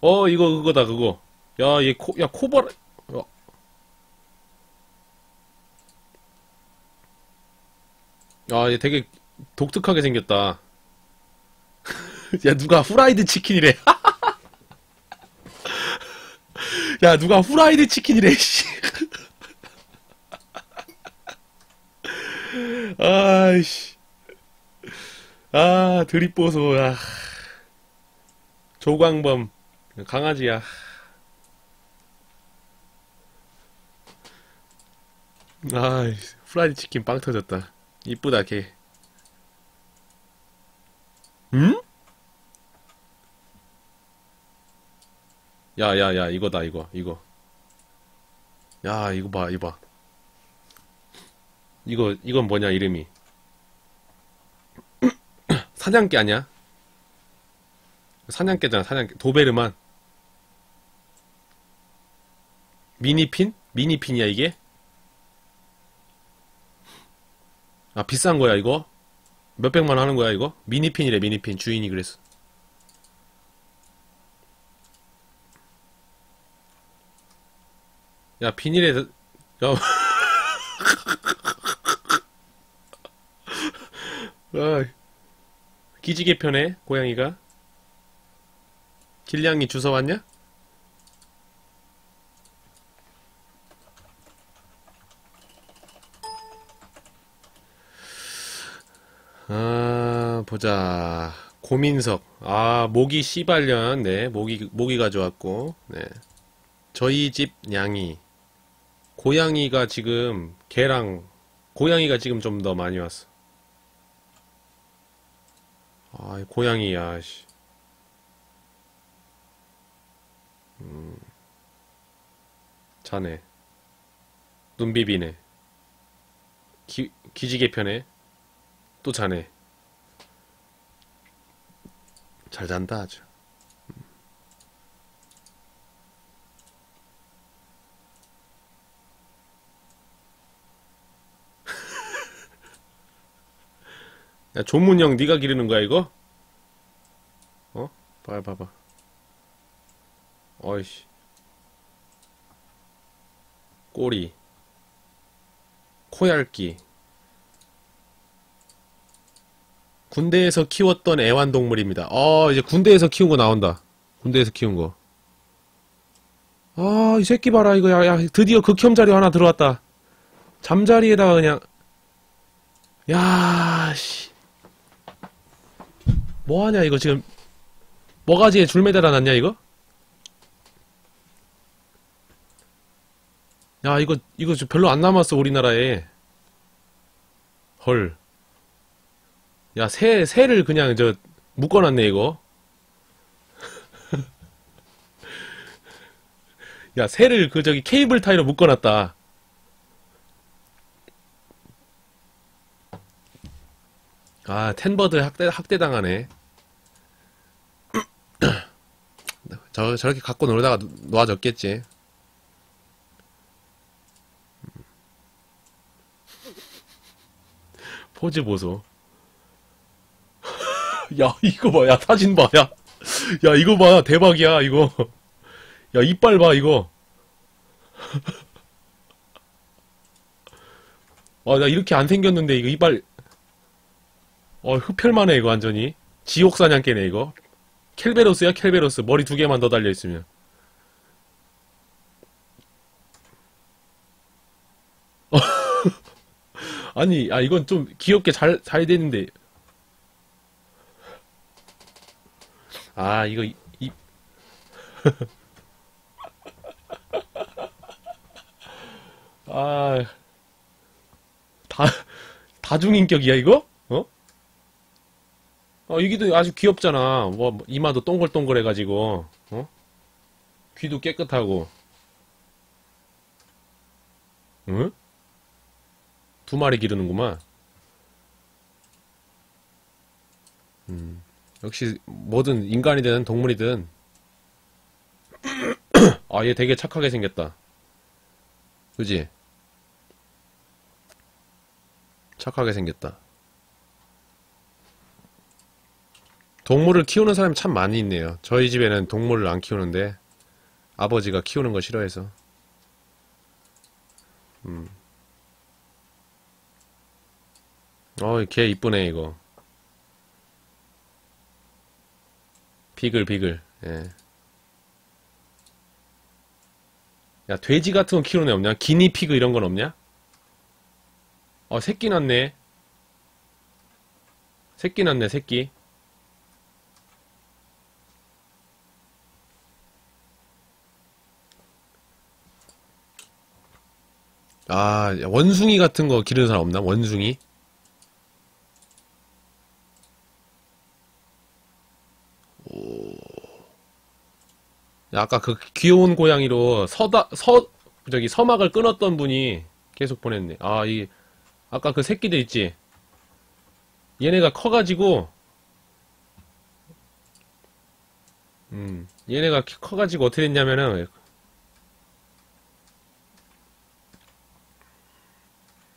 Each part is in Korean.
어, 이거, 그거다, 그거. 야, 얘 코, 야, 코바라, 어. 야, 얘 되게 독특하게 생겼다. 야, 누가 후라이드 치킨이래. 야, 누가 후라이드 치킨이래, 씨. 아이씨. 아, 드립보소, 야. 조광범, 강아지야. 아이, 후라이드 치킨 빵 터졌다. 이쁘다, 걔. 응? 야, 야, 야, 이거다, 이거, 이거. 야, 이거 봐, 이거 봐. 이거, 이건 뭐냐, 이름이. 사냥개 아니야? 사냥개잖아, 사냥개. 도베르만. 미니핀? 미니핀이야, 이게? 아, 비싼 거야, 이거? 몇백만 원 하는 거야, 이거? 미니핀이래, 미니핀. 주인이 그랬어. 야, 비닐에, 야, 아, 기지개 편해, 고양이가. 길냥이 주워 왔냐? 보자. 고민석. 아, 모기 씨발년. 네, 모기, 모기 가져왔고. 네. 저희 집 냥이. 고양이가 지금, 개랑, 고양이가 지금 좀 더 많이 왔어. 아, 고양이야, 씨. 자네. 눈 비비네. 기, 기지개 펴네. 또 자네. 잘 잔다, 아주. 야, 조문형 네가 기르는 거야, 이거? 어? 봐봐, 봐봐. 어이씨. 꼬리. 코얇기. 군대에서 키웠던 애완동물입니다. 어, 이제 군대에서 키운 거 나온다. 군대에서 키운 거. 아, 이 새끼 봐라, 이거. 야, 야, 드디어 극혐자리 하나 들어왔다. 잠자리에다가 그냥. 야, 씨. 뭐하냐, 이거 지금. 뭐가지에 줄 매달아 놨냐, 이거? 야, 이거, 이거 좀 별로 안 남았어, 우리나라에. 헐. 야, 새, 새를 그냥 저, 묶어놨네, 이거. 야, 새를 그 저기 케이블 타이로 묶어놨다. 아, 텐버드 학대, 학대당하네. 저, 저렇게 갖고 놀다가 놓- 놓아졌겠지. 포즈 보소. 야, 이거 봐. 야, 사진 봐. 야. 야, 이거 봐. 대박이야, 이거. 야, 이빨 봐, 이거. 아, 나 이렇게 안 생겼는데, 이거 이빨. 어, 흡혈만 해, 이거 완전히. 지옥사냥개네, 이거. 켈베로스야, 켈베로스. 머리 두 개만 더 달려있으면. 아니, 아, 이건 좀 귀엽게 잘, 잘 되는데. 아, 이거, 이, 이- 아, 다, 다중인격이야, 이거? 어? 어, 여기도 아주 귀엽잖아. 뭐, 뭐, 이마도 동글동글 해가지고, 어? 귀도 깨끗하고. 응? 두 마리 기르는구만. 음, 역시 뭐든 인간이든 동물이든 아, 얘 되게 착하게 생겼다. 그지? 착하게 생겼다. 동물을 키우는 사람이 참 많이 있네요. 저희 집에는 동물을 안 키우는데 아버지가 키우는 거 싫어해서. 음. 어이, 개 이쁘네, 이거. 비글, 비글, 예. 야, 돼지 같은 거 키우는 애 없냐? 기니피그 이런 건 없냐? 어, 새끼 낳네. 새끼 낳네, 새끼. 아, 야, 원숭이 같은 거 기르는 사람 없나? 원숭이? 아까 그 귀여운 고양이로 서다, 서, 저기 서막을 끊었던 분이 계속 보냈네. 아, 이, 아까 그 새끼들 있지? 얘네가 커가지고, 음, 얘네가 키- 커가지고 어떻게 됐냐면은,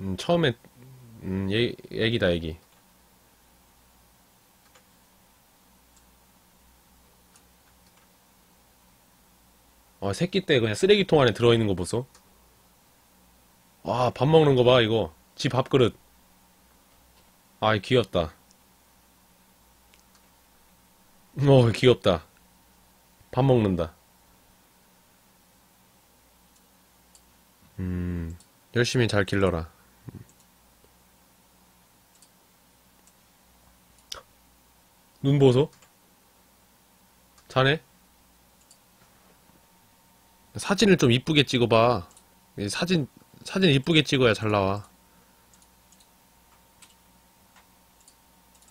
음, 처음에, 음, 얘, 애기다, 애기. 아, 새끼 때 그냥 쓰레기통 안에 들어있는 거 보소. 와, 밥 먹는 거 봐, 이거. 지 밥그릇. 아이, 귀엽다. 어, 귀엽다. 밥 먹는다. 음, 열심히 잘 길러라. 눈 보소? 자네? 사진을 좀 이쁘게 찍어봐. 이 사진, 사진 이쁘게 찍어야 잘 나와.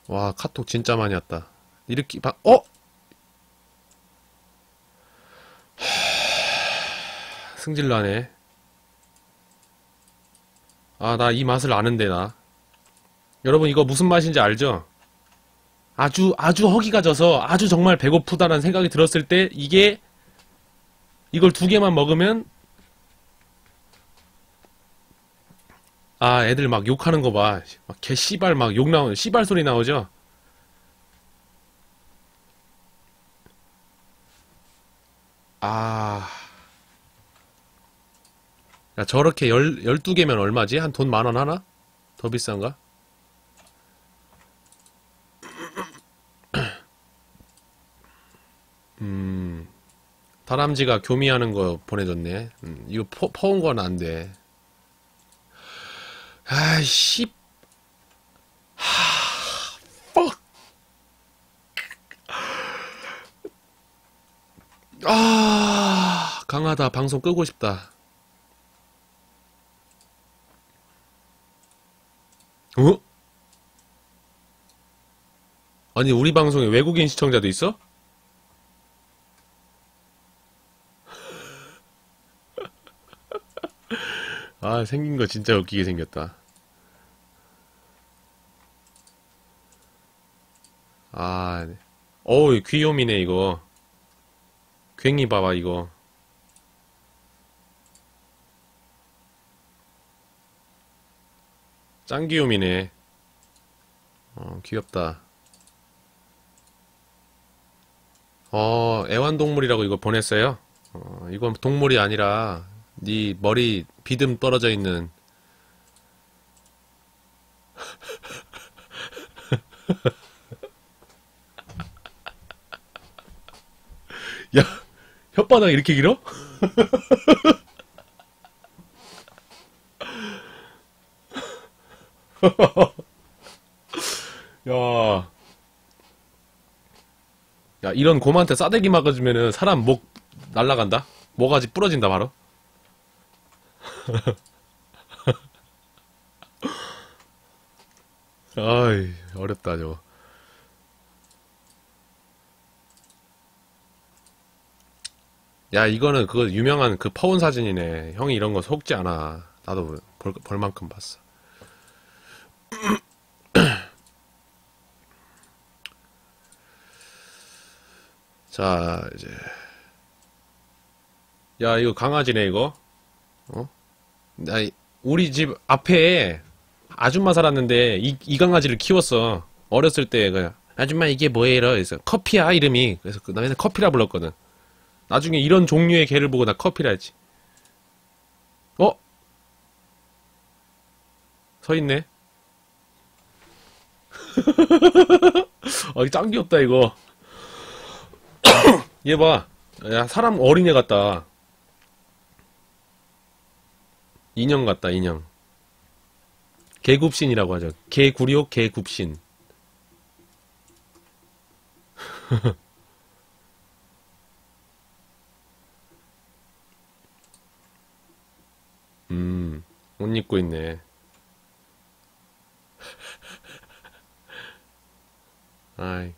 와, 카톡 진짜 많이 왔다. 이렇게, 봐, 어? 승질나네. 아, 나 이 맛을 아는데, 나. 여러분, 이거 무슨 맛인지 알죠? 아주, 아주 허기가 져서 아주 정말 배고프다는 생각이 들었을 때, 이게, 이걸 두 개만 먹으면, 아, 애들 막 욕하는 거 봐. 막 개 씨발 막 욕 나오는, 씨발 소리 나오죠? 아, 야, 저렇게 열, 12개면 얼마지? 한 돈 만 원 하나? 더 비싼가? 음, 다람쥐가 교미하는 거 보내줬네. 음, 이거 퍼, 퍼온 건 안 돼. 아이씨, fuck. 아, 강하다. 방송 끄고 싶다. 어? 아니, 우리 방송에 외국인 시청자도 있어? 아, 생긴 거 진짜 웃기게 생겼다. 아, 네. 어우, 귀요미네, 이거. 괭이 봐봐, 이거. 짱 귀요미네. 어, 귀엽다. 어, 애완동물이라고 이거 보냈어요? 어, 이건 동물이 아니라, 네 머리 비듬 떨어져 있는, 야, 혓바닥 이렇게 길어? 야, 야, 이런 곰한테 싸대기 맞아주면은 사람 목 날라간다? 모가지 부러진다, 바로. 아이, 어렵다, 저거. 야, 이거는 그 유명한 그 퍼온 사진이네. 형이 이런 거 속지 않아. 나도 볼, 볼 만큼 봤어. 자, 이제. 야, 이거 강아지네, 이거. 어? 나, 이- 우리 집 앞에 아줌마 살았는데, 이, 이 강아지를 키웠어. 어렸을 때, 그, 아줌마 이게 뭐예요? 그래서 커피야 이름이. 그래서 그 나는 커피라 불렀거든. 나중에 이런 종류의 개를 보고 나 커피라 했지. 어? 서 있네. 아, 이짱 귀엽다 이거. 얘 봐. 야, 사람 어린애 같다. 인형 같다, 인형. 개굽신이라고 하죠. 개구리옥 개굽신. 음, 옷 입고 있네. 아이.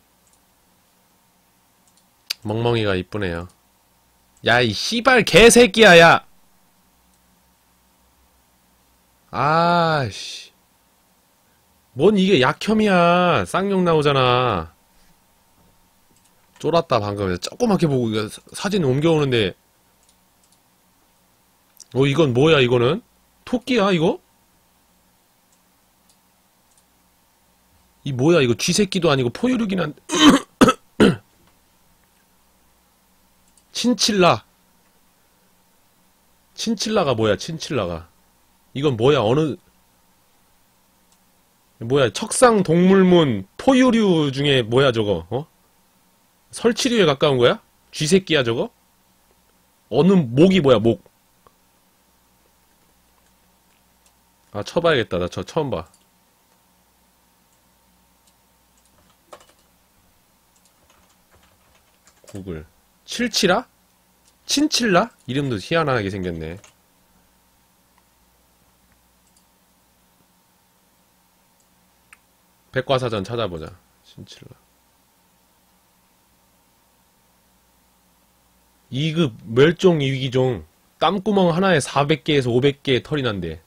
멍멍이가 이쁘네요. 야, 이 씨발 개새끼야, 야! 아씨. 뭔 이게 약혐이야. 쌍욕 나오잖아. 쫄았다, 방금. 조그맣게 보고 사진 옮겨오는데. 어, 이건 뭐야, 이거는? 토끼야, 이거? 이 뭐야, 이거 쥐새끼도 아니고 포유류긴 한, 친칠라. 친칠라가 뭐야, 친칠라가. 이건 뭐야, 어느, 뭐야, 척상 동물문 포유류 중에 뭐야, 저거, 어? 설치류에 가까운 거야? 쥐새끼야, 저거? 어느 목이 뭐야, 목. 아, 쳐봐야겠다. 나 저 처음 봐. 구글. 칠칠아? 친칠라? 이름도 희한하게 생겼네. 백과사전 찾아보자. 친칠라. 2급 멸종 위기종. 땀구멍 하나에 400개에서 500개의 털이 난대.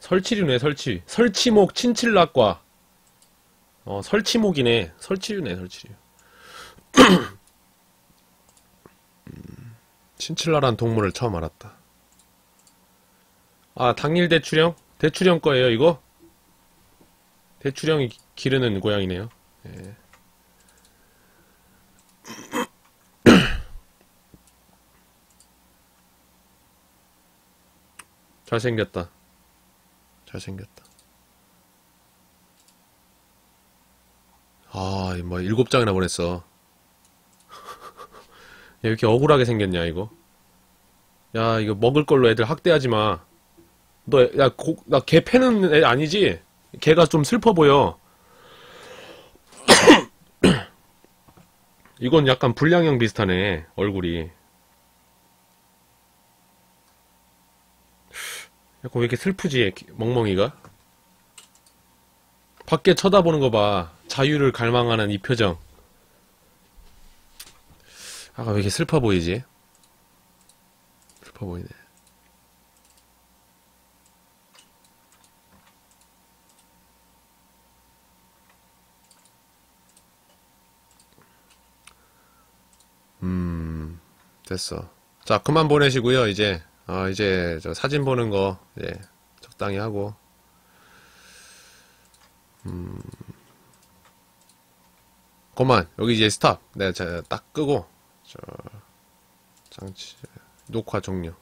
설치류네, 설치. 설치목 친칠라과. 어, 설치목이네. 설치류네, 설치류. 음, 친칠라란 동물을 처음 알았다. 아, 당일 대추령? 대추령 거예요, 이거? 기- 기르는 고양이네요. 예. 잘생겼다. 잘생겼다. 아, 뭐 일곱 장이나 보냈어. 야, 왜 이렇게 억울하게 생겼냐, 이거? 야, 이거 먹을 걸로 애들 학대하지 마. 너, 야, 고, 나 개 패는 애 아니지? 걔가 좀 슬퍼 보여. 이건 약간 불량형 비슷하네, 얼굴이. 약간 왜 이렇게 슬프지, 멍멍이가? 밖에 쳐다보는 거 봐. 자유를 갈망하는 이 표정. 아까 왜 이렇게 슬퍼 보이지? 슬퍼 보이네. 됐어. 자, 그만 보내시고요, 이제. 아, 이제 저 사진 보는 거, 이제 적당히 하고. 그만, 여기 이제 스탑. 내가 자, 딱 끄고, 저, 장치, 녹화 종료.